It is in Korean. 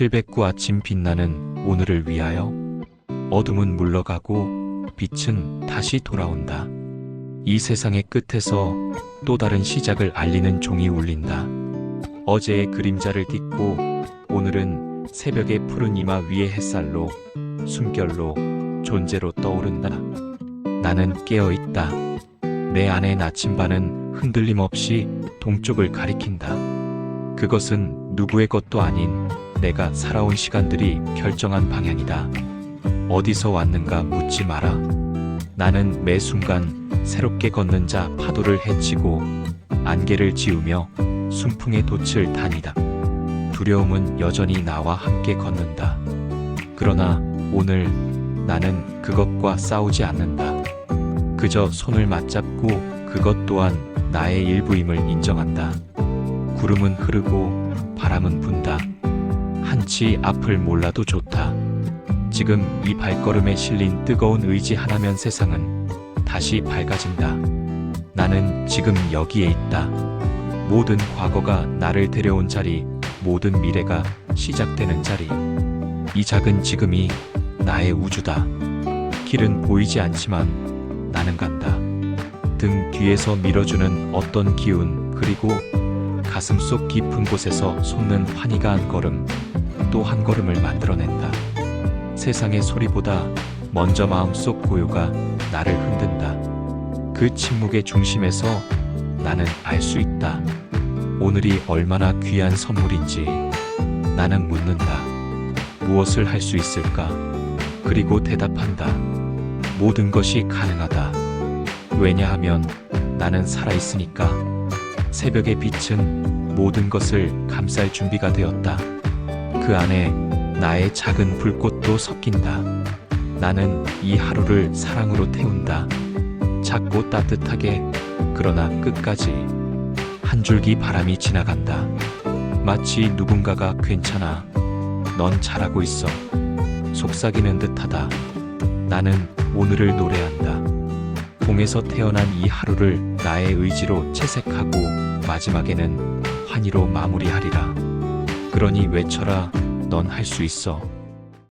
709 아침 빛나는 오늘을 위하여 어둠은 물러가고 빛은 다시 돌아온다. 이 세상의 끝에서 또 다른 시작을 알리는 종이 울린다. 어제의 그림자를 딛고 오늘은 새벽의 푸른 이마 위의 햇살로 숨결로 존재로 떠오른다. 나는 깨어 있다. 내 안의 나침반은 흔들림 없이 동쪽을 가리킨다. 그것은 누구의 것도 아닌 내가 살아온 시간들이 결정한 방향이다. 어디서 왔는가 묻지 마라. 나는 매 순간 새롭게 걷는 자 파도를 헤치고 안개를 지우며 순풍의 돛을 다니다. 두려움은 여전히 나와 함께 걷는다. 그러나 오늘 나는 그것과 싸우지 않는다. 그저 손을 맞잡고 그것 또한 나의 일부임을 인정한다. 구름은 흐르고 바람은 분다. 한치 앞을 몰라도 좋다. 지금 이 발걸음에 실린 뜨거운 의지 하나면 세상은 다시 밝아진다. 나는 지금 여기에 있다. 모든 과거가 나를 데려온 자리, 모든 미래가 시작되는 자리. 이 작은 지금이 나의 우주다. 길은 보이지 않지만 나는 간다. 등 뒤에서 밀어주는 어떤 기운, 그리고 가슴 속 깊은 곳에서 솟는 환희가 한 걸음, 또 한 걸음을 만들어낸다. 세상의 소리보다 먼저 마음속 고요가 나를 흔든다. 그 침묵의 중심에서 나는 알 수 있다. 오늘이 얼마나 귀한 선물인지 나는 묻는다. 무엇을 할 수 있을까? 그리고 대답한다. 모든 것이 가능하다. 왜냐하면 나는 살아있으니까. 새벽의 빛은 모든 것을 감쌀 준비가 되었다. 그 안에 나의 작은 불꽃도 섞인다. 나는 이 하루를 사랑으로 태운다. 작고 따뜻하게, 그러나 끝까지 한 줄기 바람이 지나간다. 마치 누군가가 괜찮아. 넌 잘하고 있어. 속삭이는 듯하다. 나는 오늘을 노래한다. 공에서 태어난 이 하루를 나의 의지로 채색하고 마지막에는 환희로 마무리하리라. 그러니 외쳐라. 넌 할 수 있어.